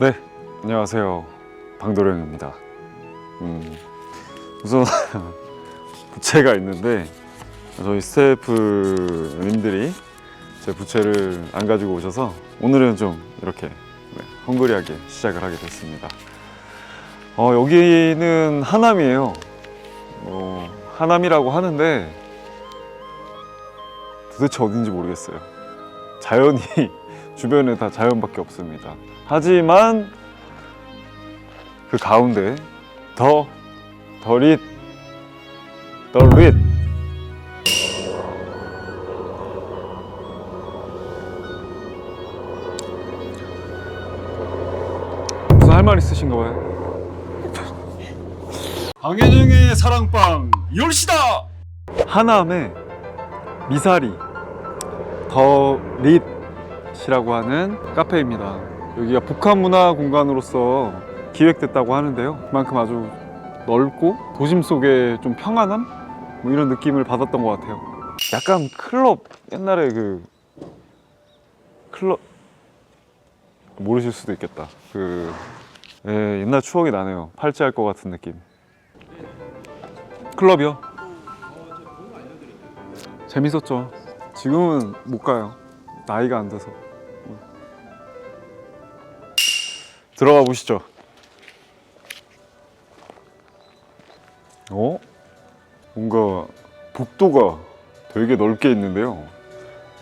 네, 안녕하세요. 방도령입니다. 음, 우선 부채가 있는데 저희 스태프님들이 제 부채를 안 가지고 오셔서 오늘은 좀 이렇게 네, 헝그리하게 시작을 하게 됐습니다. 어, 여기는 하남이에요. 어, 하남이라고 하는데 도대체 어딘지 모르겠어요. 자연이 주변에 다 자연밖에 없습니다. 하지만 그 가운데 더 더릿 더릿 무슨 할 말 있으신가 봐요. 방해정의 사랑방 열시다. 하남의 미사리 더릿 이라고 하는 카페입니다. 여기가 북한 문화 공간으로서 기획됐다고 하는데요. 그만큼 아주 넓고 도심 속에 좀 평안함 뭐 이런 느낌을 받았던 것 같아요. 약간 클럽 옛날에 그 클럽 모르실 수도 있겠다. 그 예, 옛날 추억이 나네요. 팔찌할 것 같은 느낌. 클럽이요? 재밌었죠. 지금은 못 가요. 나이가 안 돼서. 들어가 보시죠. 어? 뭔가 복도가 되게 넓게 있는데요.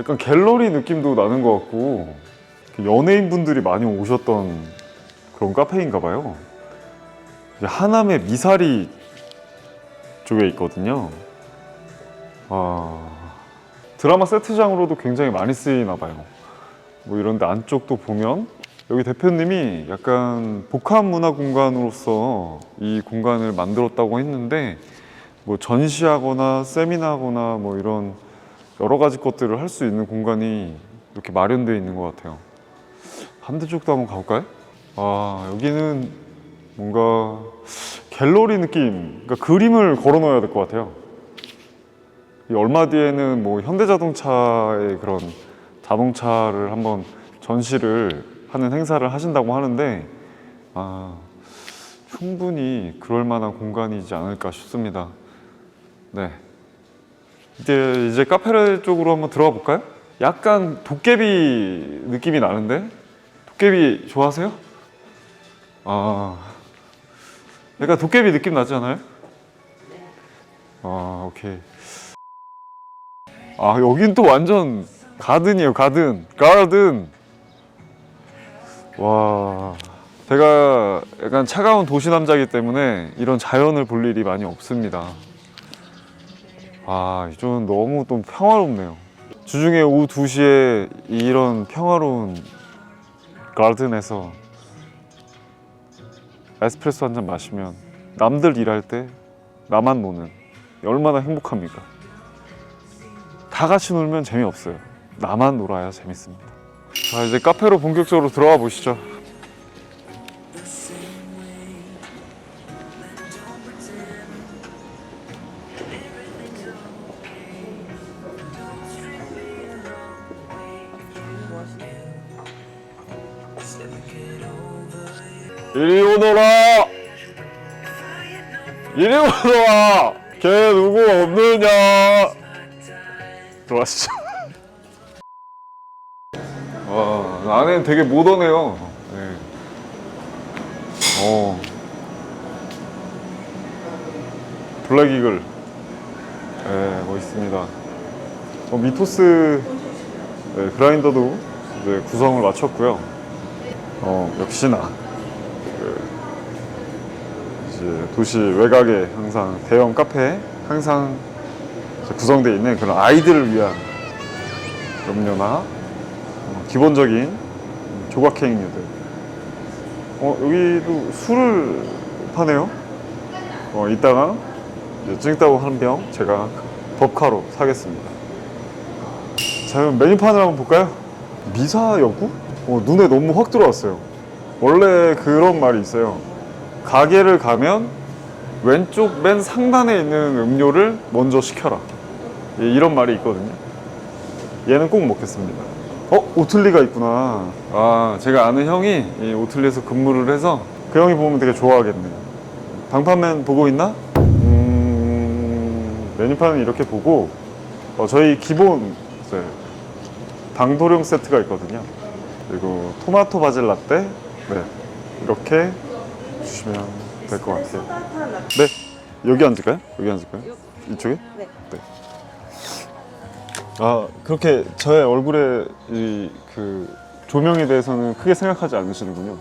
약간 갤러리 느낌도 나는 것 같고 연예인 분들이 많이 오셨던 그런 카페인가 봐요. 하남의 미사리 쪽에 있거든요. 아, 드라마 세트장으로도 굉장히 많이 쓰이나 봐요. 뭐 이런데 안쪽도 보면 여기 대표님이 약간 복합 문화 공간으로서 이 공간을 만들었다고 했는데 뭐 전시하거나 세미나하거나 뭐 이런 여러 가지 것들을 할 수 있는 공간이 이렇게 마련되어 있는 것 같아요. 반대쪽도 한번 가볼까요? 아 여기는 뭔가 갤러리 느낌, 그러니까 그림을 걸어 놓아야 될 것 같아요. 이 얼마 뒤에는 뭐 현대자동차의 그런 자동차를 한번 전시를 하는 행사를 하신다고 하는데 아, 충분히 그럴 만한 공간이지 않을까 싶습니다. 네. 이제 이제 카페 쪽으로 한번 들어가 볼까요? 약간 도깨비 느낌이 나는데 도깨비 좋아하세요? 아, 약간 도깨비 느낌 나지 않아요? 아, 오케이. 아, 여긴 또 완전 가든이에요, 가든. 가든. 와. 제가 약간 차가운 도시 남자이기 때문에 이런 자연을 볼 일이 많이 없습니다. 아, 이쪽은 너무 또 평화롭네요. 주중에 오후 2시에 이런 평화로운 가든에서 에스프레소 한 잔 마시면 남들 일할 때 나만 노는 얼마나 행복합니까? 다 같이 놀면 재미없어요. 나만 놀아야 재밌습니다. 자, 이제 카페로 본격적으로 들어가 보시죠. 이리 오너라! 이리 오너라! 걔 누구 없느냐? 들어가시죠. 안에는 되게 모던해요. 네. 어. 블랙 이글. 네, 멋있습니다. 어, 미토스 네, 그라인더도 이제 구성을 마쳤고요. 어, 역시나 그 이제 도시 외곽에 항상 대형 카페 항상 구성되어 있는 그런 아이들을 위한 어, 기본적인 조각행류들. 어, 여기도 술을 파네요. 어, 이따가 찡따오 한 병 제가 법카로 사겠습니다. 자, 그럼 메뉴판을 한번 볼까요? 미사여구? 어, 눈에 너무 확 들어왔어요. 원래 그런 말이 있어요. 가게를 가면 왼쪽 맨 상단에 있는 음료를 먼저 시켜라. 예, 이런 말이 있거든요. 얘는 꼭 먹겠습니다. 어 오틀리가 있구나. 아 제가 아는 형이 이 오틀리에서 근무를 해서 그 형이 보면 되게 좋아하겠네. 방판맨 보고 있나? 음 메뉴판은 이렇게 보고 어, 저희 기본 이제 당도령 세트가 있거든요. 그리고 토마토 바질 라떼 네 이렇게 주시면 될 것 같아요. 네 여기 앉을까요? 여기 앉을까요? 이쪽에? 네. 아 그렇게 저의 얼굴에 이그 조명에 대해서는 크게 생각하지 않으시는군요.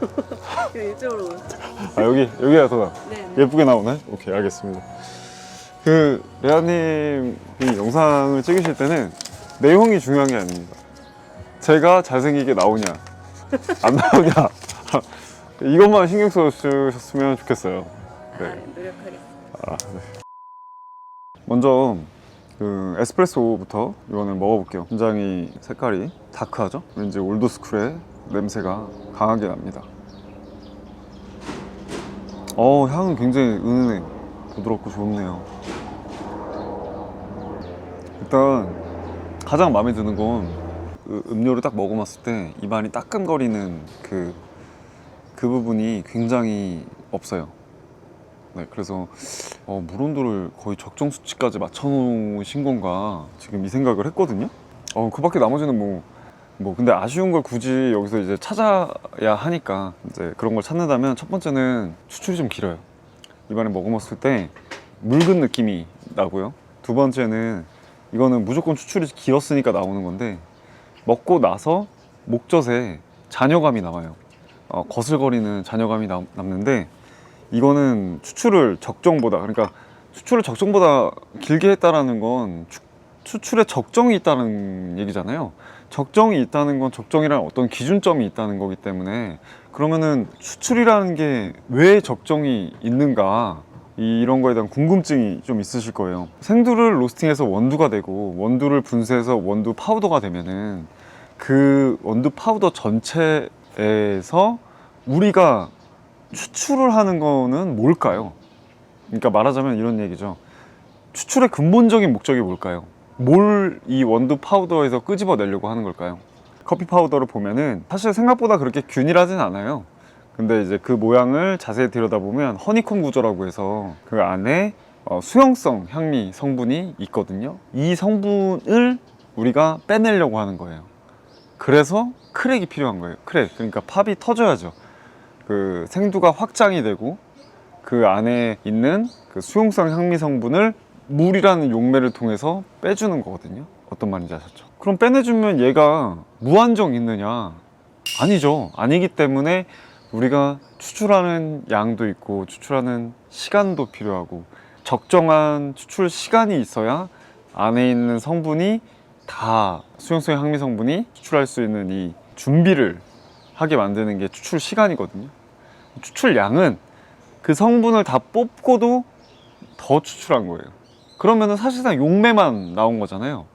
그 이쪽으로 오세요. 아 여기 여기가 더 나. 네. 네. 예쁘게 나오네. 오케이 알겠습니다. 그 레아님 이 영상을 찍으실 때는 내용이 중요한 게 아닙니다. 제가 잘생기게 나오냐 안 나오냐 이것만 신경 써주셨으면 좋겠어요. 아, 네. 노력하겠습니다. 아, 네. 먼저 그 에스프레소부터 이거는 먹어볼게요. 굉장히 색깔이 다크하죠? 왠지 올드스쿨의 냄새가 강하게 납니다. 어, 향은 굉장히 은은해. 부드럽고 좋네요. 일단 가장 마음에 드는 건그 음료를 딱 먹어봤을 때 입안이 따끔거리는 그, 그 부분이 굉장히 없어요. 네, 그래서 어, 물 온도를 거의 적정 수치까지 맞춰놓으신 건가 지금 이 생각을 했거든요. 어, 그 밖에 나머지는 뭐, 뭐, 근데 아쉬운 걸 굳이 여기서 이제 찾아야 하니까 이제 그런 걸 찾는다면 첫 번째는 추출이 좀 길어요. 입안에 먹어봤을 때 묽은 느낌이 나고요. 두 번째는 이거는 무조건 추출이 길었으니까 나오는 건데 먹고 나서 목젖에 잔여감이 남아요. 어, 거슬거리는 잔여감이 남, 남는데 이거는 추출을 적정보다 그러니까 추출을 적정보다 길게 했다라는 건 추, 추출에 적정이 있다는 얘기잖아요. 적정이 있다는 건 적정이라는 어떤 기준점이 있다는 거기 때문에 그러면은 추출이라는 게 왜 적정이 있는가 이- 이런 거에 대한 궁금증이 좀 있으실 거예요. 생두를 로스팅해서 원두가 되고 원두를 분쇄해서 원두 파우더가 되면은 그 원두 파우더 전체에서 우리가 추출을 하는 거는 뭘까요? 그러니까 말하자면 이런 얘기죠. 추출의 근본적인 목적이 뭘까요? 뭘 이 원두 파우더에서 끄집어내려고 하는 걸까요? 커피 파우더를 보면은 사실 생각보다 그렇게 균일하진 않아요. 근데 이제 그 모양을 자세히 들여다보면 허니콤 구조라고 해서 그 안에 어, 수용성 향미 성분이 있거든요. 이 성분을 우리가 빼내려고 하는 거예요. 그래서 크랙이 필요한 거예요. 크랙. 그러니까 팝이 터져야죠. 그 생두가 확장이 되고 그 안에 있는 그 수용성 향미 성분을 물이라는 용매를 통해서 빼주는 거거든요. 어떤 말인지 아셨죠? 그럼 빼내주면 얘가 무한정 있느냐? 아니죠. 아니기 때문에 우리가 추출하는 양도 있고 추출하는 시간도 필요하고 적정한 추출 시간이 있어야 안에 있는 성분이 다 수용성 향미 성분이 추출할 수 있는 이 준비를 하게 만드는 게 추출 시간이거든요. 추출량은 그 성분을 다 뽑고도 더 추출한 거예요. 그러면은 사실상 용매만 나온 거잖아요.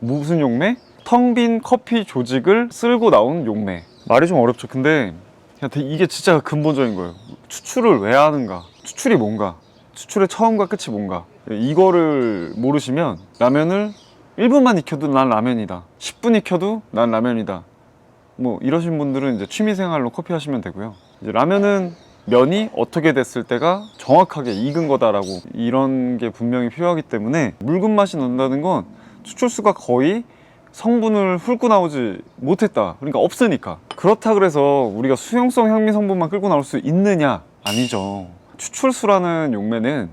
무슨 용매? 텅 빈 커피 조직을 쓸고 나온 용매. 말이 좀 어렵죠. 근데 이게 진짜 근본적인 거예요. 추출을 왜 하는가? 추출이 뭔가? 추출의 처음과 끝이 뭔가? 이거를 모르시면 라면을 1분만 익혀도 난 라면이다. 10분 익혀도 난 라면이다. 뭐 이러신 분들은 이제 취미생활로 커피 하시면 되고요. 라면은 면이 어떻게 됐을 때가 정확하게 익은 거다라고 이런 게 분명히 필요하기 때문에 묽은 맛이 난다는 건 추출수가 거의 성분을 훑고 나오지 못했다. 그러니까 없으니까. 그렇다 그래서 우리가 수용성 향미 성분만 끌고 나올 수 있느냐? 아니죠. 추출수라는 용매는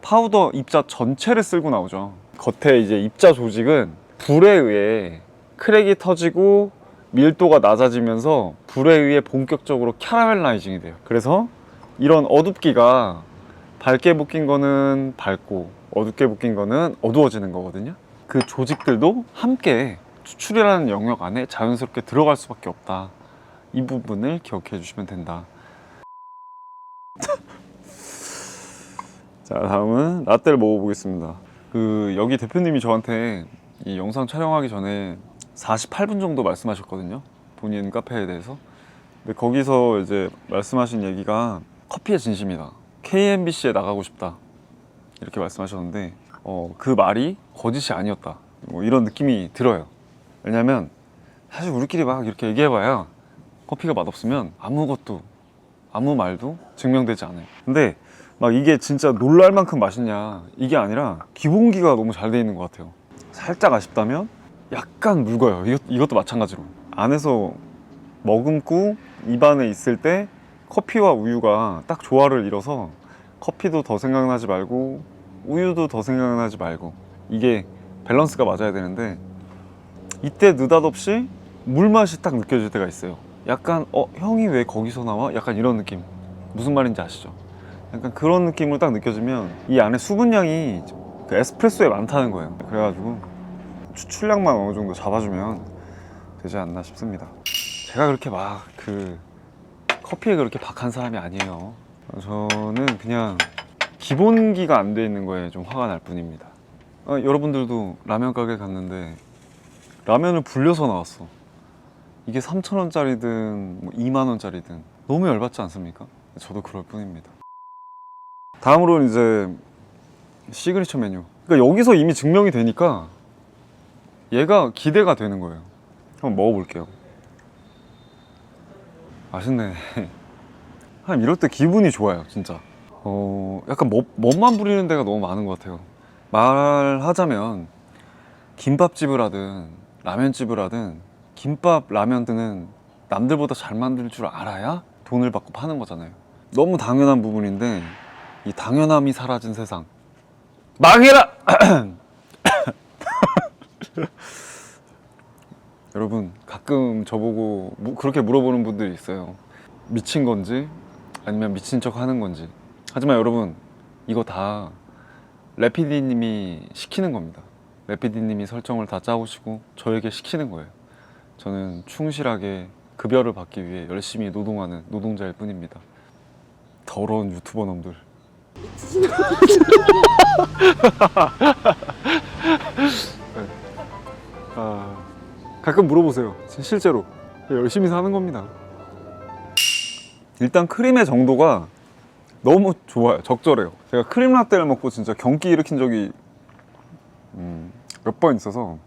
파우더 입자 전체를 쓸고 나오죠. 겉에 이제 입자 조직은 불에 의해 크랙이 터지고 밀도가 낮아지면서 불에 의해 본격적으로 캐러멜라이징이 돼요. 그래서 이런 어둡기가 밝게 붓긴 거는 밝고 어둡게 붓긴 거는 어두워지는 거거든요. 그 조직들도 함께 추출이라는 영역 안에 자연스럽게 들어갈 수밖에 없다. 이 부분을 기억해 주시면 된다. 자, 다음은 라떼를 먹어보겠습니다. 그 여기 대표님이 저한테 이 영상 촬영하기 전에 48분 정도 말씀하셨거든요. 본인 카페에 대해서. 근데 거기서 이제 말씀하신 얘기가 커피의 진심이다. KMBC에 나가고 싶다. 이렇게 말씀하셨는데 어, 그 말이 거짓이 아니었다. 뭐 이런 느낌이 들어요. 왜냐면 사실 우리끼리 막 이렇게 얘기해봐야 커피가 맛없으면 아무것도 아무 말도 증명되지 않아요. 근데 막 이게 진짜 놀랄 만큼 맛있냐 이게 아니라 기본기가 너무 잘 돼 있는 것 같아요. 살짝 아쉽다면 약간 묽어요. 이것, 이것도 마찬가지로 안에서 머금고 입안에 있을 때 커피와 우유가 딱 조화를 이뤄서 커피도 더 생각나지 말고 우유도 더 생각나지 말고 이게 밸런스가 맞아야 되는데 이때 느닷없이 물 맛이 딱 느껴질 때가 있어요. 약간 어 형이 왜 거기서 나와? 약간 이런 느낌. 무슨 말인지 아시죠? 약간 그런 느낌으로 딱 느껴지면 이 안에 수분량이 그 에스프레소에 많다는 거예요. 그래가지고 추출량만 어느 정도 잡아주면 되지 않나 싶습니다. 제가 그렇게 막 그 커피에 그렇게 박한 사람이 아니에요. 저는 그냥 기본기가 안 돼 있는 거에 좀 화가 날 뿐입니다. 어, 여러분들도 라면 가게 갔는데 라면을 불려서 나왔어. 이게 3,000원짜리든 뭐 2만 원짜리든 너무 열받지 않습니까? 저도 그럴 뿐입니다. 다음으로는 이제 시그니처 메뉴. 그러니까 여기서 이미 증명이 되니까 얘가 기대가 되는 거예요. 한번 먹어볼게요. 맛있네. 한 이럴 때 기분이 좋아요, 진짜. 어, 약간 멋, 멋만 부리는 데가 너무 많은 것 같아요. 말하자면 김밥집을 하든 라면집을 하든 김밥 라면 등은 남들보다 잘 만들 줄 알아야 돈을 받고 파는 거잖아요. 너무 당연한 부분인데 이 당연함이 사라진 세상. 망해라! 여러분 가끔 저보고 무- 그렇게 물어보는 분들이 있어요. 미친 건지 아니면 미친 척 하는 건지. 하지만 여러분 이거 다 레피디님이 시키는 겁니다. 레피디님이 설정을 다 짜오시고 저에게 시키는 거예요. 저는 충실하게 급여를 받기 위해 열심히 노동하는 노동자일 뿐입니다. 더러운 유튜버 놈들. 가끔 물어보세요. 진- 실제로 열심히 사는 겁니다. 일단 크림의 정도가 너무 좋아요. 적절해요. 제가 크림 라떼를 먹고 진짜 경기 일으킨 적이 음, 몇 번 있어서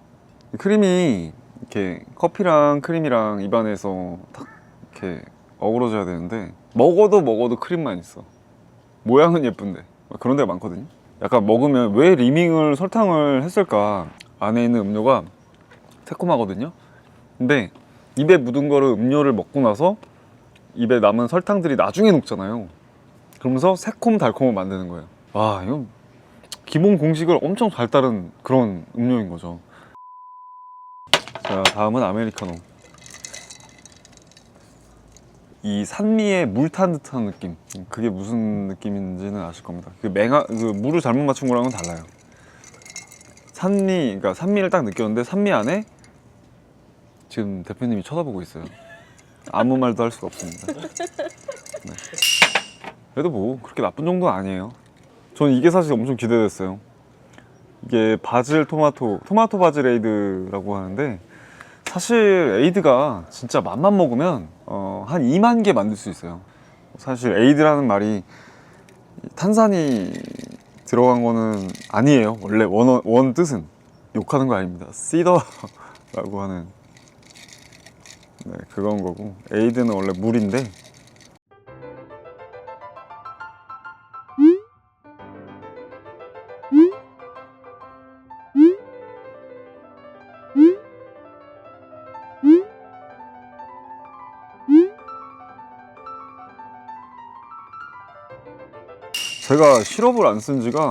이 크림이 이렇게 커피랑 크림이랑 입안에서 탁 이렇게 어우러져야 되는데 먹어도 먹어도 크림만 있어. 모양은 예쁜데 막 그런 데가 많거든요. 약간 먹으면 왜 리밍을 설탕을 했을까? 안에 있는 음료가 새콤하거든요. 근데 입에 묻은 거를 음료를 먹고 나서 입에 남은 설탕들이 나중에 녹잖아요. 그러면서 새콤 달콤을 만드는 거예요. 와, 이건 기본 공식을 엄청 잘 따른 그런 음료인 거죠. 자, 다음은 아메리카노. 이 산미에 물 탄 듯한 느낌. 그게 무슨 느낌인지는 아실 겁니다. 그 맹아, 그 물을 잘못 맞춘 거랑은 달라요. 산미, 그러니까 산미를 딱 느꼈는데 산미 안에 지금 대표님이 쳐다보고 있어요. 아무 말도 할 수가 없습니다. 네. 그래도 뭐 그렇게 나쁜 정도는 아니에요. 저는 이게 사실 엄청 기대됐어요. 이게 바질 토마토, 토마토 바질 에이드라고 하는데 사실 에이드가 진짜 맛만 먹으면 어, 한 2만 개 만들 수 있어요. 사실 에이드라는 말이 탄산이 들어간 거는 아니에요. 원래 원, 원 뜻은 욕하는 거 아닙니다. 시더라고 하는 네, 그건 거고 에이드는 원래 물인데 제가 시럽을 안 쓴 지가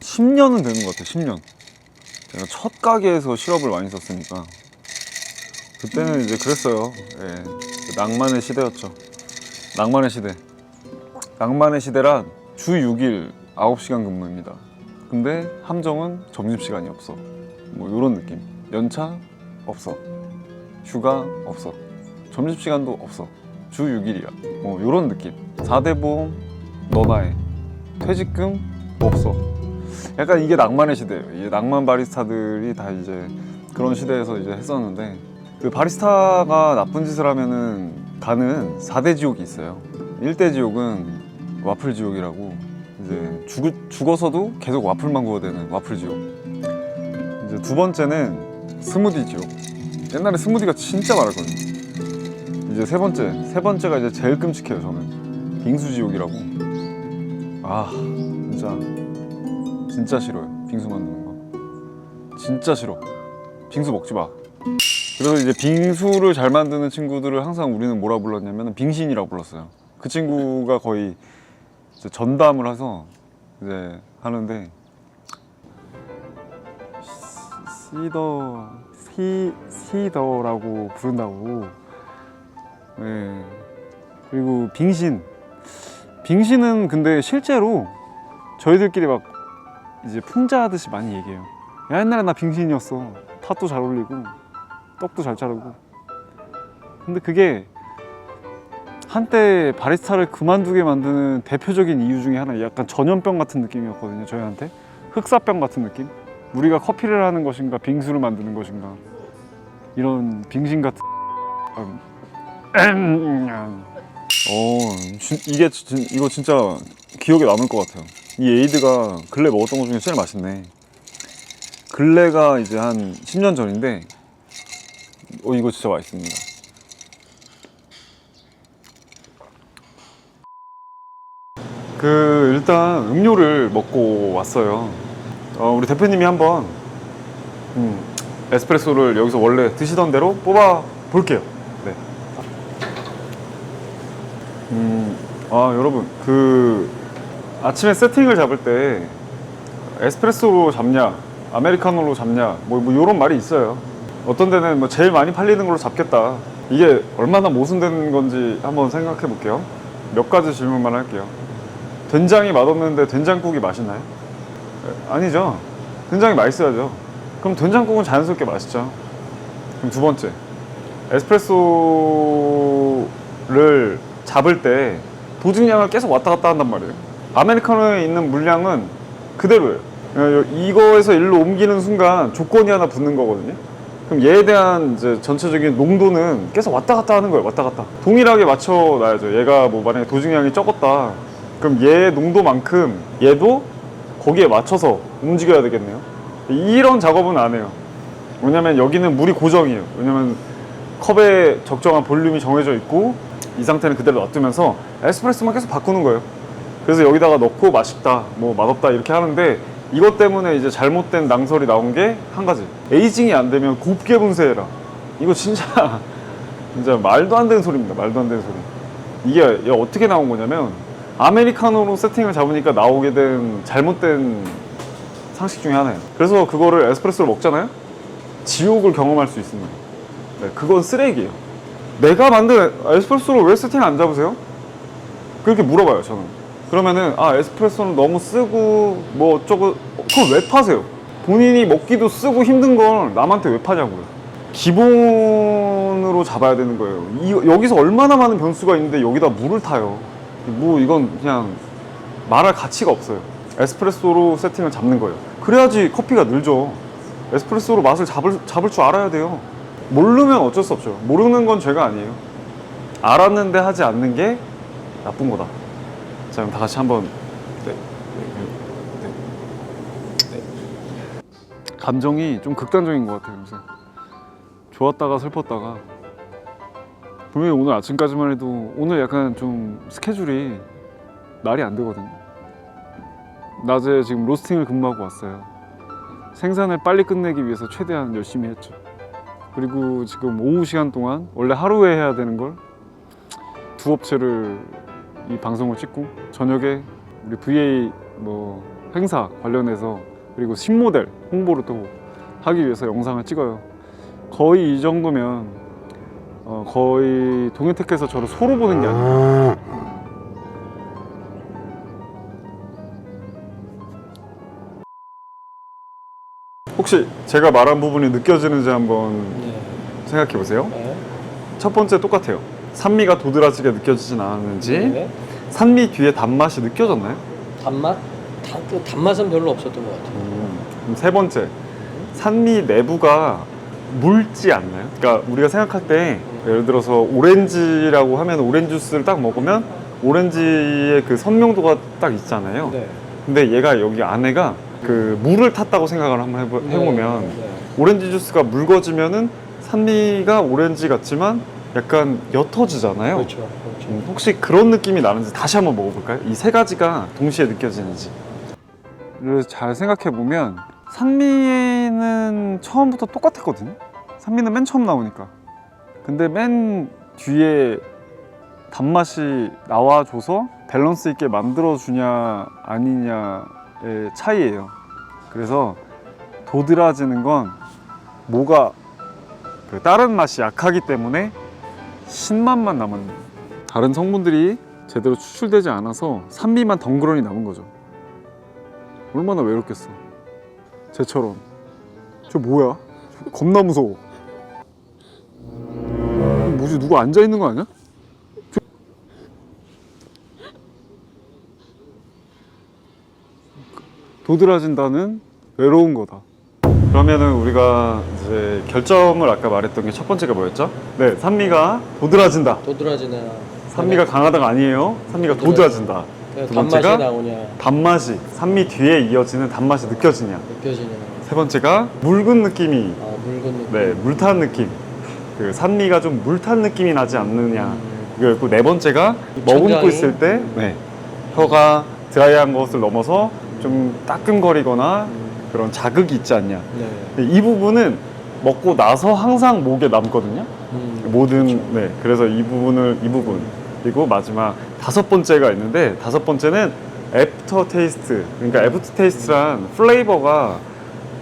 10년은 되는 것 같아요. 10년. 제가 첫 가게에서 시럽을 많이 썼으니까 그때는 이제 그랬어요. 예. 그 낭만의 시대였죠. 낭만의 시대. 낭만의 시대란 주 6일 9시간 근무입니다. 근데 함정은 점심시간이 없어. 뭐 이런 느낌. 연차 없어. 휴가 없어. 점심시간도 없어. 주 6일이야. 뭐 이런 느낌. 4대 보험 너나 해. 퇴직금 없어. 약간 이게 낭만의 시대예요. 이 낭만 바리스타들이 다 이제 그런 시대에서 이제 했었는데 그 바리스타가 나쁜 짓을 하면은 가는 4대 지옥이 있어요. 1대 지옥은 와플 지옥이라고 이제 죽, 죽어서도 계속 와플만 구워야 되는 와플 지옥. 이제 두 번째는 스무디 지옥. 옛날에 스무디가 진짜 많았거든요. 이제 세 번째, 세 번째가 이제 제일 끔찍해요. 저는 빙수 지옥이라고. 아, 진짜 진짜 싫어요. 빙수 만드는 거. 진짜 싫어. 빙수 먹지 마. 그래서 이제 빙수를 잘 만드는 친구들을 항상 우리는 뭐라 불렀냐면 빙신이라고 불렀어요. 그 친구가 거의 전담을 해서 이제 하는데 시더 시 시더라고 부른다고. 네. 그리고 빙신. 빙신은 근데 실제로 저희들끼리 막 이제 풍자하듯이 많이 얘기해요. 야, 옛날에 나 빙신이었어. 팥도 잘 어울리고 떡도 잘 자르고. 근데 그게 한때 바리스타를 그만두게 만드는 대표적인 이유 중에 하나 약간 전염병 같은 느낌이었거든요. 저희한테 흑사병 같은 느낌. 우리가 커피를 하는 것인가 빙수를 만드는 것인가 이런 빙신 같은. 음. 어, 진- 이게 진, 이거 진짜 기억에 남을 것 같아요. 이 에이드가 근래 먹었던 것 중에 제일 맛있네. 근래가 이제 한 10년 전인데, 어, 이거 진짜 맛있습니다. 그, 일단 음료를 먹고 왔어요. 어, 우리 대표님이 한번, 음, 에스프레소를 여기서 원래 드시던 대로 뽑아 볼게요. 네. 음, 아, 여러분, 그, 아침에 세팅을 잡을 때 에스프레소로 잡냐, 아메리카노로 잡냐, 뭐, 뭐, 요런 말이 있어요. 어떤 데는 뭐 제일 많이 팔리는 걸로 잡겠다. 이게 얼마나 모순된 건지 한번 생각해 볼게요. 몇 가지 질문만 할게요. 된장이 맛없는데 된장국이 맛있나요? 에, 아니죠. 된장이 맛있어야죠. 그럼 된장국은 자연스럽게 맛있죠. 그럼 두 번째. 에스프레소를 잡을 때 도중량을 계속 왔다 갔다 한단 말이에요. 아메리카노에 있는 물량은 그대로예요. 어, 이거에서 일로 옮기는 순간 조건이 하나 붙는 거거든요. 그럼 얘에 대한 이제 전체적인 농도는 계속 왔다 갔다 하는 거예요. 왔다 갔다. 동일하게 맞춰 놔야죠. 얘가 뭐 만약에 도중량이 적었다. 그럼 얘 농도만큼 얘도 거기에 맞춰서 움직여야 되겠네요. 이런 작업은 안 해요. 왜냐면 여기는 물이 고정이에요. 왜냐면 컵에 적정한 볼륨이 정해져 있고 이 상태는 그대로 놔두면서 에스프레소만 계속 바꾸는 거예요. 그래서 여기다가 넣고 맛있다, 뭐 맛없다 이렇게 하는데 이것 때문에 이제 잘못된 낭설이 나온 게 한 가지. 에이징이 안 되면 곱게 분쇄해라. 이거 진짜 진짜 말도 안 되는 소리입니다. 말도 안 되는 소리. 이게 어떻게 나온 거냐면 아메리카노로 세팅을 잡으니까 나오게 된 잘못된 상식 중에 하나예요. 그래서 그거를 에스프레소로 먹잖아요. 지옥을 경험할 수 있습니다. 네, 그건 쓰레기예요. 내가 만든 에스프레소를 왜 세팅 안 잡으세요? 그렇게 물어봐요, 저는. 그러면은, 아, 에스프레소는 너무 쓰고, 뭐 어쩌고, 그걸 왜 파세요? 본인이 먹기도 쓰고 힘든 걸 남한테 왜 파냐고요. 기본으로 잡아야 되는 거예요. 이, 여기서 얼마나 많은 변수가 있는데 여기다 물을 타요. 뭐 이건 그냥 말할 가치가 없어요. 에스프레소로 세팅을 잡는 거예요. 그래야지 커피가 늘죠. 에스프레소로 맛을 잡을, 잡을 줄 알아야 돼요. 모르면 어쩔 수 없죠. 모르는 건 죄가 아니에요. 알았는데 하지 않는 게 나쁜 거다. 자, 그럼 다 같이 한번. 네. 네. 네. 감정이 좀 극단적인 것 같아요, 요새. 좋았다가 슬펐다가. 분명히 오늘 아침까지만 해도 오늘 약간 좀 스케줄이 말이 안 되거든요. 낮에 지금 로스팅을 근무하고 왔어요. 생산을 빨리 끝내기 위해서 최대한 열심히 했죠. 그리고 지금 오후 시간 동안 원래 하루에 해야 되는 걸 두 업체를 이 방송을 찍고 저녁에 우리 VA 뭐 행사 관련해서 그리고 신모델 홍보를 또 하기 위해서 영상을 찍어요. 거의 이 정도면 어, 거의 동해택에서 저를 소로 보는 게 아니에요. 혹시 제가 말한 부분이 느껴지는지 한번 네. 생각해 보세요. 네. 첫 번째 똑같아요. 산미가 도드라지게 느껴지진 않았는지 네. 산미 뒤에 단맛이 느껴졌나요? 단맛? 단, 그 단맛은 별로 없었던 것 같아요. 그럼 세 번째 산미 내부가 묽지 않나요? 그러니까 우리가 생각할 때 예를 들어서 오렌지라고 하면 오렌지 주스를 딱 먹으면 오렌지의 그 선명도가 딱 있잖아요. 네. 근데 얘가 여기 안에가 그 물을 탔다고 생각을 한번 해보, 해보면 네. 네. 오렌지 주스가 묽어지면은 산미가 오렌지 같지만 약간 옅어지잖아요. 그렇죠. 그렇죠. 음, 혹시 그런 느낌이 나는지 다시 한번 먹어볼까요? 이 세 가지가 동시에 느껴지는지. 잘 생각해 보면 산미는 처음부터 똑같았거든요. 산미는 맨 처음 나오니까. 근데 맨 뒤에 단맛이 나와줘서 밸런스 있게 만들어주냐 아니냐의 차이예요. 그래서 도드라지는 건 뭐가 그 다른 맛이 약하기 때문에 신맛만 남은 다른 성분들이 제대로 추출되지 않아서 산미만 덩그러니 남은 거죠. 얼마나 외롭겠어. 쟤처럼. 저 뭐야? 저 겁나 무서워. 뭐지 누구 앉아 있는 거 아니야? 저- 도드라진다는 외로운 거다. 그러면은 우리가 이제 결점을 아까 말했던 게 첫 번째가 뭐였죠? 네, 산미가 도드라진다. 도드라지나 산미가 강하다가 아니에요. 산미가 도드라진다. 두 단맛이 번째가 나오냐 단맛이 산미 뒤에 이어지는 단맛이 느껴지냐. 느껴지냐. 세 번째가 묽은 느낌이 아 묽은 느낌. 네 물탄 느낌. 그 산미가 좀 물탄 느낌이 나지 않느냐. 음. 그리고 네 번째가 머금고 천장이? 있을 때 음. 네, 혀가 드라이한 것을 넘어서 좀 따끔거리거나 음. 그런 자극이 있지 않냐. 네. 이 부분은 먹고 나서 항상 목에 남거든요. 음. 모든 네 그래서 이 부분을 이 부분. 그리고 마지막 다섯 번째가 있는데 다섯 번째는 애프터 테이스트 그러니까 애프터 테이스트란 플레이버가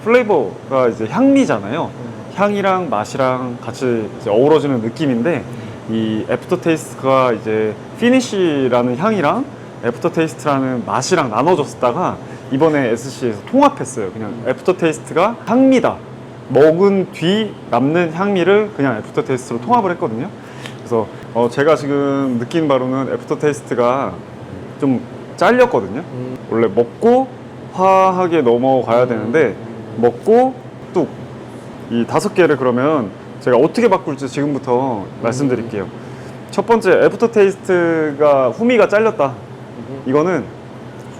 플레이버가 이제 향미잖아요. 향이랑 맛이랑 같이 이제 어우러지는 느낌인데 이 애프터 테이스트가 이제 피니쉬라는 향이랑 애프터 테이스트라는 맛이랑 나눠졌다가 이번에 SC에서 통합했어요. 그냥 애프터 테이스트가 향미다 먹은 뒤 남는 향미를 그냥 애프터 테이스트로 통합을 했거든요. 그래서 어, 제가 지금 느낀 바로는 애프터 테이스트가 좀 잘렸거든요. 음. 원래 먹고 화하게 넘어가야 되는데 먹고 뚝 이 다섯 개를 그러면 제가 어떻게 바꿀지 지금부터 말씀드릴게요. 첫 번째 애프터 테이스트가 후미가 잘렸다. 이거는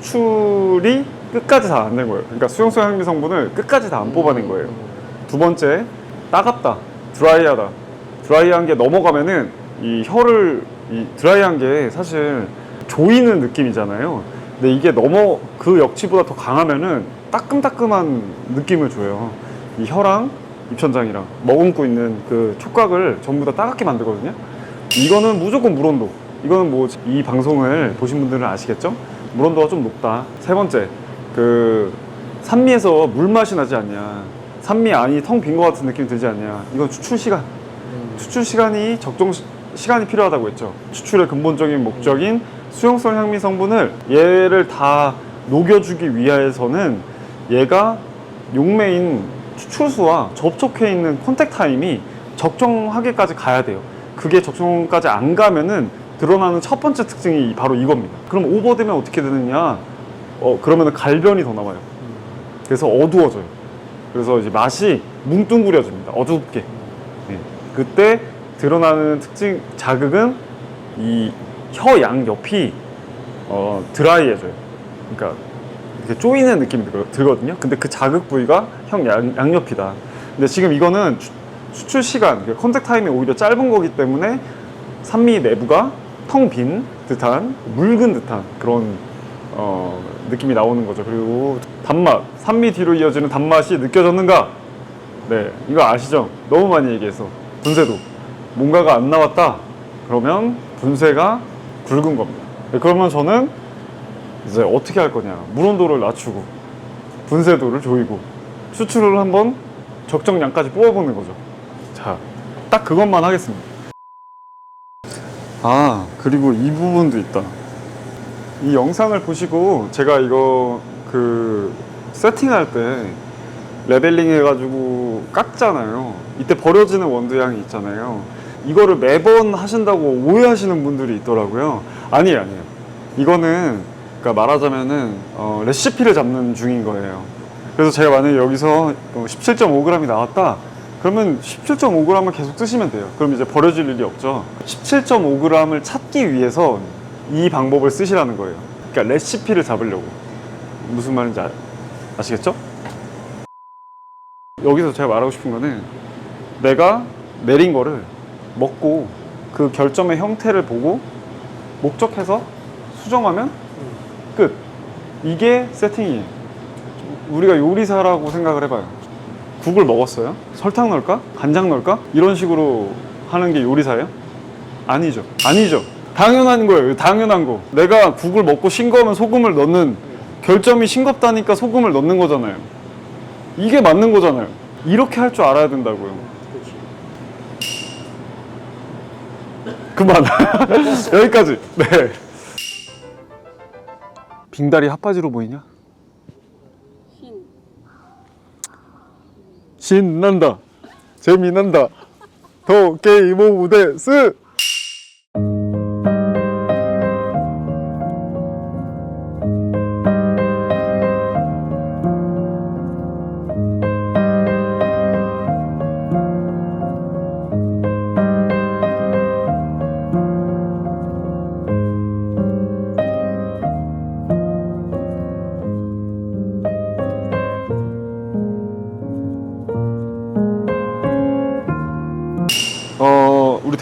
수출이 끝까지 다 안 된 거예요. 그러니까 수용소 향미 성분을 끝까지 다 안 뽑아낸 거예요. 두 번째 따갑다 드라이하다. 드라이한 게 넘어가면은 이 혀를 이 드라이한 게 사실 조이는 느낌이잖아요. 근데 이게 넘어 그 역치보다 더 강하면은 따끔따끔한 느낌을 줘요. 이 혀랑 입천장이랑 머금고 있는 그 촉각을 전부 다 따갑게 만들거든요. 이거는 무조건 물온도. 이거는 뭐 이 방송을 보신 분들은 아시겠죠? 물온도가 좀 높다. 세 번째 그 산미에서 물 맛이 나지 않냐 산미 안이 텅 빈 것 같은 느낌이 들지 않냐. 이건 추출 시간. 음. 추출 시간이 적정 시, 시간이 필요하다고 했죠. 추출의 근본적인 목적인 수용성 향미 성분을 얘를 다 녹여주기 위해서는 얘가 용매인 추출수와 접촉해 있는 컨택 타임이 적정하게까지 가야 돼요. 그게 적정까지 안 가면은 드러나는 첫 번째 특징이 바로 이겁니다. 그럼 오버되면 어떻게 되느냐? 어 그러면 갈변이 더 나와요. 그래서 어두워져요. 그래서 이제 맛이 뭉뚱그려집니다. 어둡게. 네. 그때 드러나는 특징 자극은 이 혀 양 옆이 어, 드라이해져요. 그러니까 이렇게 쪼이는 느낌이 들- 들거든요. 근데 그 자극 부위가 형 양, 양옆이다. 근데 지금 이거는 추, 추출 시간, 그러니까 컨택 타임이 오히려 짧은 거기 때문에 산미 내부가 텅 빈 듯한 묽은 듯한 그런 어, 느낌이 나오는 거죠. 그리고 단맛, 산미 뒤로 이어지는 단맛이 느껴졌는가? 네, 이거 아시죠? 너무 많이 얘기해서 분쇄도 뭔가가 안 나왔다. 그러면 분쇄가 굵은 겁니다. 네, 그러면 저는 이제 어떻게 할 거냐? 물 온도를 낮추고 분쇄도를 조이고 추출을 한번 적정량까지 뽑아보는 거죠. 자, 딱 그것만 하겠습니다. 아, 그리고 이 부분도 있다. 이 영상을 보시고 제가 이거 그 세팅할 때 레벨링 해가지고 깎잖아요. 이때 버려지는 원두향이 있잖아요. 이거를 매번 하신다고 오해하시는 분들이 있더라고요. 아니에요, 아니에요. 이거는 그러니까 말하자면은 어, 레시피를 잡는 중인 거예요. 그래서 제가 만약에 여기서 17.5g이 나왔다. 그러면 17.5g을 계속 쓰시면 돼요. 그럼 이제 버려질 일이 없죠. 17.5g을 찾기 위해서 이 방법을 쓰시라는 거예요. 그러니까 레시피를 잡으려고. 무슨 말인지 아, 아시겠죠? 여기서 제가 말하고 싶은 거는 내가 내린 거를 먹고 그 결점의 형태를 보고 목적해서 수정하면 끝. 이게 세팅이에요. 우리가 요리사라고 생각을 해봐요. 국을 먹었어요? 설탕 넣을까? 간장 넣을까? 이런 식으로 하는 게 요리사예요? 아니죠. 아니죠. 당연한 거예요. 당연한 거. 내가 국을 먹고 싱거우면 소금을 넣는 결점이 싱겁다니까 소금을 넣는 거잖아요. 이게 맞는 거잖아요. 이렇게 할 줄 알아야 된다고요. 그만. 여기까지. 네. 빙다리 핫바지로 보이냐? 흰. 신난다. 재미난다. 더 게임 오브 데스.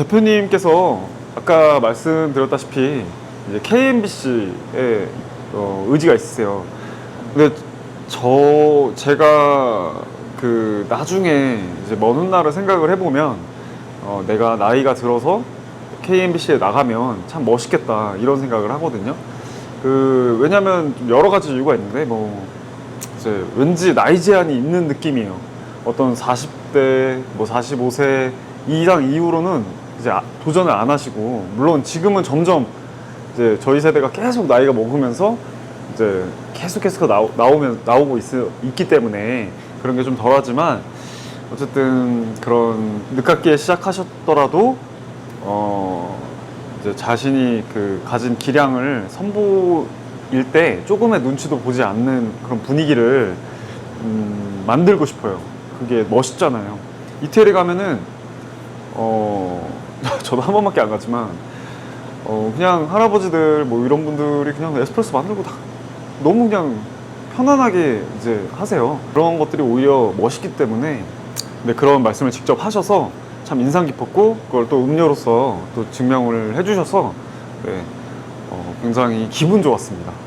대표님께서 아까 말씀드렸다시피 이제 KMBC에 어, 의지가 있으세요. 근데 저 제가 그 나중에 이제 먼 훗날을 생각을 해보면 어, 내가 나이가 들어서 KMBC에 나가면 참 멋있겠다 이런 생각을 하거든요. 그 왜냐면 좀 여러 가지 이유가 있는데 뭐 이제 왠지 나이 제한이 있는 느낌이에요. 어떤 40대, 뭐 45세 이상 이후로는 이제 아- 도전을 안 하시고 물론 지금은 점점 이제 저희 세대가 계속 나이가 먹으면서 이제 계속해서 나오, 나오면 나오고 있, 있기 때문에 그런 게 좀 덜하지만 어쨌든 그런 늦깎이에 시작하셨더라도 어 이제 자신이 그 가진 기량을 선보일 때 조금의 눈치도 보지 않는 그런 분위기를 음, 만들고 싶어요. 그게 멋있잖아요. 이태리 가면은 어 저도 한 번밖에 안 갔지만 어 그냥 할아버지들 뭐 이런 분들이 그냥 에스프레소 만들고 다 너무 그냥 편안하게 이제 하세요. 그런 것들이 오히려 멋있기 때문에 근데 그런 말씀을 직접 하셔서 참 인상 깊었고 그걸 또 음료로서 또 증명을 해주셔서 네, 어, 굉장히 기분 좋았습니다. 네.